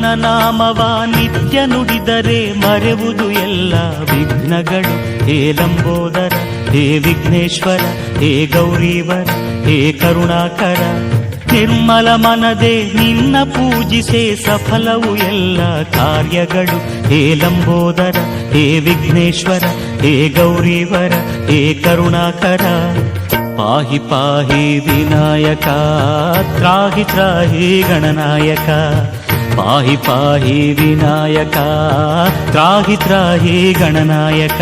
ನಿತ್ಯ ನುಡಿದರೆ ಮರೆವುದು ಎಲ್ಲ ವಿಘ್ನಗಳು. ಹೇ ಲಂಬೋದರ, ಹೇ ವಿಘ್ನೇಶ್ವರ, ಹೇ ಗೌರೀವರ, ಹೇ ಕರುಣಾಕರ. ನಿರ್ಮಲ ಮನದೆ ನಿನ್ನ ಪೂಜಿಸೆ ಸಫಲವು ಎಲ್ಲ ಕಾರ್ಯಗಳು. ಹೇ ಲಂಬೋದರ, ಹೇ ವಿಘ್ನೇಶ್ವರ, ಹೇ ಗೌರೀವರ, ಹೇ ಕರುಣಾಕರ. ಪಾಹಿ ಪಾಹಿ ವಿನಾಯಕ, ತ್ರಾಹಿ ತ್ರಾಹಿ ಗಣನಾಯಕ. ಪಾಹಿ ಪಾಹಿ ವಿನಾಯಕ ತ್ರಾಹಿ ತ್ರಾಹಿ ಗಣನಾಯಕ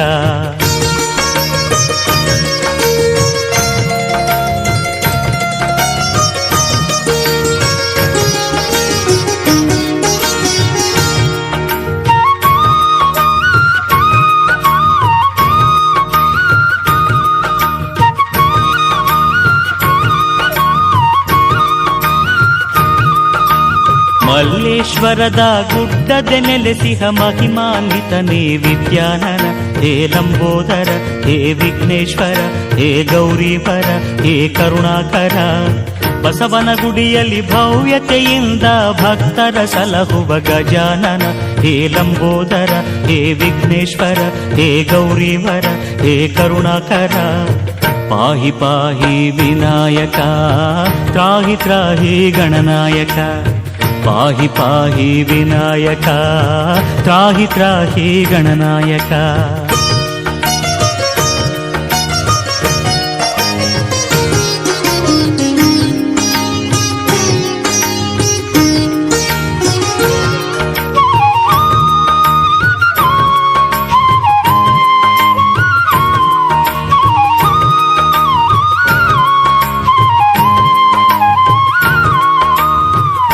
ಮಲ್ಲೇಶ್ವರದ ಗುಡ್ಡದೆ ನೆಲೆಸಿಹ ಮಹಿಮಾನ್ವಿತನೇ ವಿದ್ಯಾನನ ಹೇ ಲಂಬೋದರ ಹೇ ವಿಘ್ನೇಶ್ವರ ಹೇ ಗೌರೀವರ ಹೇ ಕರುಣಾಕರ ಬಸವನ ಗುಡಿಯಲ್ಲಿ ಭವ್ಯತೆಯಿಂದ ಭಕ್ತರ ಸಲಹುವ ಗಜಾನನ ಹೇ ಲಂಬೋದರ ಹೇ ವಿಘ್ನೇಶ್ವರ ಹೇ ಗೌರೀವರ ಹೇ ಕರುಣಾಕರ ಪಾಹಿ ಪಾಹಿ ವಿನಾಯಕ ತ್ರಾಹಿ ತ್ರಾಹಿ ಗಣನಾಯಕ ಪಾಹಿ ಪಾಹಿ ವಿನಾಯಕ ತ್ರಾಹಿ ತ್ರಾಹಿ ಗಣನಾಯಕ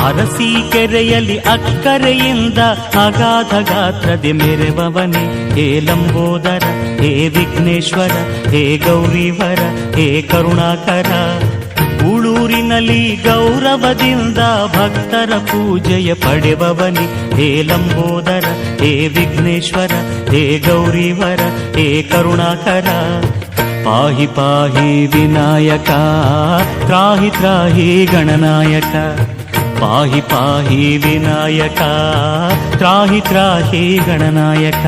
ಅರಸಿ ಕೆರೆಯಲ್ಲಿ ಅಕ್ಕರೆಯಿಂದ ಅಗಾಧ ಗಾತ್ರದೆ ಮೆರೆವವನೇ. ಹೇ ಲಂಬೋದರ, ಹೇ ವಿಘ್ನೇಶ್ವರ, ಹೇ ಗೌರಿವರ, ಹೇ ಕರುಣಾಕರ. ಉಳೂರಿನಲ್ಲಿ ಗೌರವದಿಂದ ಭಕ್ತರ ಪೂಜೆಯ ಪಡೆವವನಿ. ಹೇ ಲಂಬೋದರ, ಹೇ ವಿಘ್ನೇಶ್ವರ, ಹೇ ಗೌರಿವರ, ಹೇ ಕರುಣಾಕರ. ಪಾಹಿ ಪಾಹಿ ವಿನಾಯಕ, ತ್ರಾಹಿ ತ್ರಾಹಿ ಗಣನಾಯಕ. ಪಾಹಿ ಪಾಹಿ ವಿನಾಯಕ ತ್ರಾಹಿ ತ್ರಾಹಿ ಗಣನಾಯಕ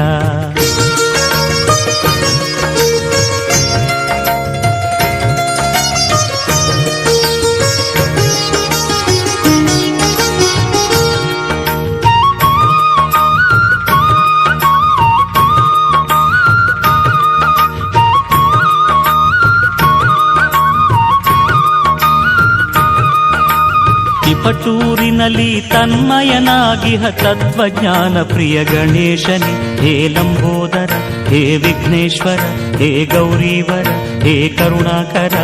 ತಿಪಟೂರಿನಲ್ಲಿ ತನ್ಮಯನಾಗಿಹ ತತ್ವಜ್ಞಾನ ಪ್ರಿಯ ಗಣೇಶನಿ, ಹೇ ಲಂಬೋದರ, ಹೇ ವಿಘ್ನೇಶ್ವರ, ಹೇ ಗೌರೀವರ, ಹೇ ಕರುಣಾಕರ.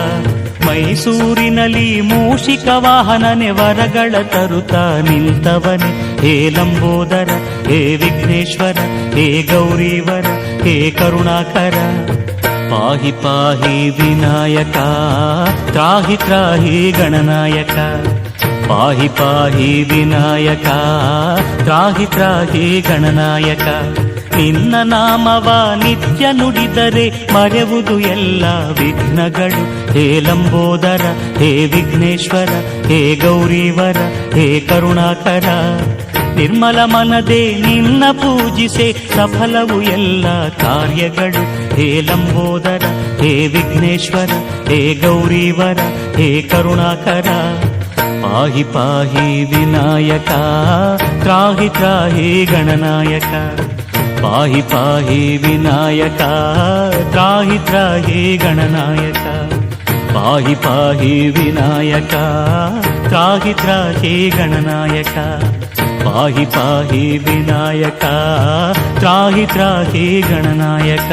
ಮೈಸೂರಿನಲ್ಲಿ ಮೂಷಿಕ ವಾಹನನೆ ವರಗಳ ತರುತ ನಿಂತವನೆ, ಹೇ ಲಂಬೋದರ, ಹೇ ವಿಘ್ನೇಶ್ವರ, ಹೇ ಗೌರೀವರ, ಹೇ ಕರುಣಾಕರ. ಪಾಹಿ ಪಾಹಿ ವಿನಾಯಕ, ತ್ರಾಹಿ ತ್ರಾಹಿ ಗಣನಾಯಕ. ಪಾಹಿ ಪಾಹಿ ವಿನಾಯಕ, ತ್ರಾಹಿ ತ್ರಾಹಿ ಗಣನಾಯಕ. ನಿನ್ನ ನಾಮವ ನಿತ್ಯ ನುಡಿದರೆ ಮರೆಯುವುದು ಎಲ್ಲ ವಿಘ್ನಗಳು. ಹೇ ಲಂಬೋದರ, ಹೇ ವಿಘ್ನೇಶ್ವರ, ಹೇ ಗೌರಿವರ, ಹೇ ಕರುಣಾಕರ. ನಿರ್ಮಲ ಮನದೆ ನಿನ್ನ ಪೂಜಿಸೆ ಸಫಲವು ಎಲ್ಲ ಕಾರ್ಯಗಳು. ಹೇ ಲಂಬೋದರ, ಹೇ ವಿಘ್ನೇಶ್ವರ, ಹೇ ಗೌರಿವರ, ಹೇ ಕರುಣಾಕರ. ಪಾಹಿ ಪಾಹಿ ವಿನಾಯಕ ತ್ರಾಹಿ ತ್ರಾಹಿ ಗಣನಾಯಕ ಪಾಹಿ ಪಾಹಿ ವಿನಾಯಕ ತ್ರಾಹಿ ತ್ರಾಹಿ ಗಣನಾಯಕ ಪಾಹಿ ಪಾಹಿ ವಿನಾಯಕ ತ್ರಾಹಿ ತ್ರಾಹಿ ಗಣನಾಯಕ ಪಾಹಿ ಪಾಹಿ ವಿನಾಯಕ ತ್ರಾಹಿ ತ್ರಾಹಿ ಗಣನಾಯಕ